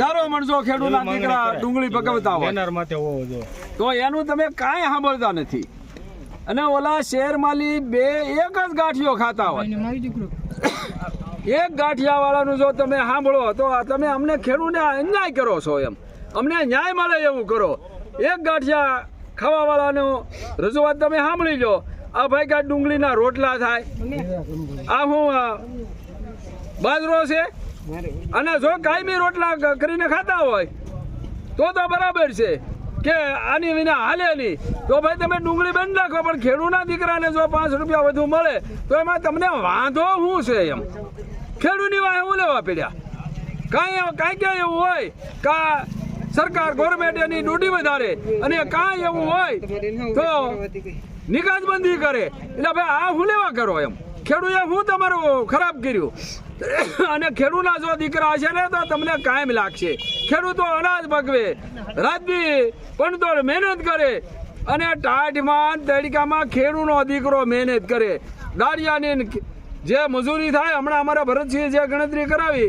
હજારો મણસો ખેડૂતના દીકરા ડુંગળી પકવતા હોય. તો એનું તમે કાંઈ સાંભળતા નથી. અને ઓલા શેર માલી બે એક જ ગાંઠિયો ખાતા હોય. એક ગાંઠિયા વાળાનું જો તમે સાંભળો તો તમે અમને ખેડૂને અન્યાય કરો છો એમ. અમને ન્યાય મળે એવું કરો. એક ગાંઠિયા ખાવા વાળાનો રજૂઆત તમે સાંભળી લો. આ ભાઈ કા ડુંગળીના રોટલા થાય. આ હું બાજરો છે? અને જો કાયમી રોટલા કરીને ખાતા હોય, તો તો બરાબર છે. કે આની વિના હાલે નહીં. તો ભાઈ તમે ડુંગળી બંધ નાખો, પણ ખેડૂતના દીકરાને જો પાંચ રૂપિયા વધુ મળે, તો એમાં તમને વાંધો શું છે એમ? ખેડૂતની વાહે હું લેવા પડ્યા? કાંઈ કાંઈ ક્યાંય એવું હોય કા સરકાર ગવર્મેન્ટ એની ડ્યુટી વધારે અને કાંઈ એવું હોય તો નિકાસબંધી કરે. એટલે ભાઈ આ હું લેવા કરો એમ? ખેડૂતે હું તમારું ખરાબ કર્યું? અને ખેડૂતના જો દીકરા હશે ને, તો તમને કાયમ લાગશે. ખેડૂતો અનાજ પકવે પણ મહેનત કરે. અને ટાઢમાં તડકામાં ખેડૂનો દીકરો મહેનત કરે. દાળિયાની જે મજૂરી થાય, હમણાં અમારા ભરતસિંહે જે ગણતરી કરાવી,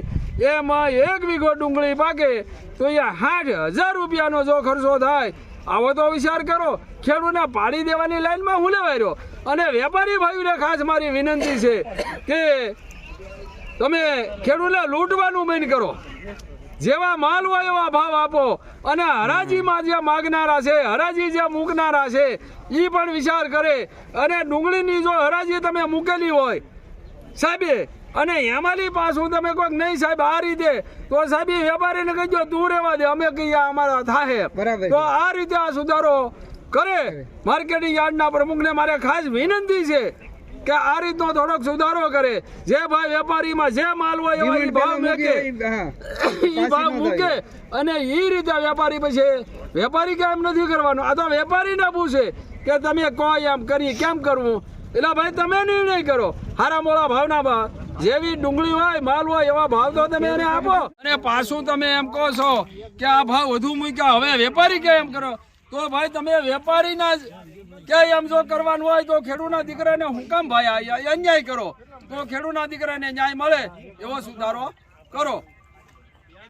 એમાં એક વીઘો ડુંગળી પાકે, તો એ સાઠ હજાર રૂપિયાનો જો ખર્ચો થાય આવો તો વિચાર કરો ખેડૂતને પાડી દેવાની લાઈનમાં હું લેવાય રહ્યો? અને વેપારી ભાઈઓને ખાસ મારી વિનંતી છે કે તમે ખેડૂતને લૂંટવાનું બંધ કરો. જેવા માલ હોય એવા ભાવ આપો. અને હરાજીમાં જે માગનારા છે, હરાજી જે મૂકનારા છે એ પણ વિચાર કરે. અને ડુંગળીની જો હરાજી તમે મૂકેલી હોય, સાહેબે અને એમાંથી પાછું તમે કોઈક નહીં સાહેબ આ રીતે. તો સાહેબ એ વેપારીને કહેજો તું રહેવા દે અમે કહીએ અમારા થાય બરાબર. તો આ રીતે આ સુધારો કરે. માર્કેટિંગ યાર્ડના પ્રમુખને મારે ખાસ વિનંતી છે કે આ રીતનો થોડોક સુધારો કરે. જે ભાઈ વેપારીમાં જે માલ હોય એવા ભાવ મૂકે. એ ભાવ મૂકે અને એ રીતે વેપારી પછી વેપારી કેમ નથી કરવાનો. આ તો વેપારીને પૂછે કે તમે કોઈ એમ કરી કેમ કરવું? એટલે ભાઈ તમે નિર્ણય કરો. હારા મોળા ભાવના ભાવ જેવી ડુંગળી હોય, માલ હોય, એવા ભાવ તો તમે એને આપો. અને પાછું તમે એમ કહો છો કે આ ભાવ વધુ મૂક્યા, હવે વેપારી કે એમ કરો? તો ભાઈ તમે વેપારીના કે એમ જો કરવાનું હોય તો ખેડૂતના દીકરાને હું કામ ભાઈ અન્યાય કરો? તો ખેડૂતના દીકરાને ન્યાય મળે, એવો સુધારો કરો.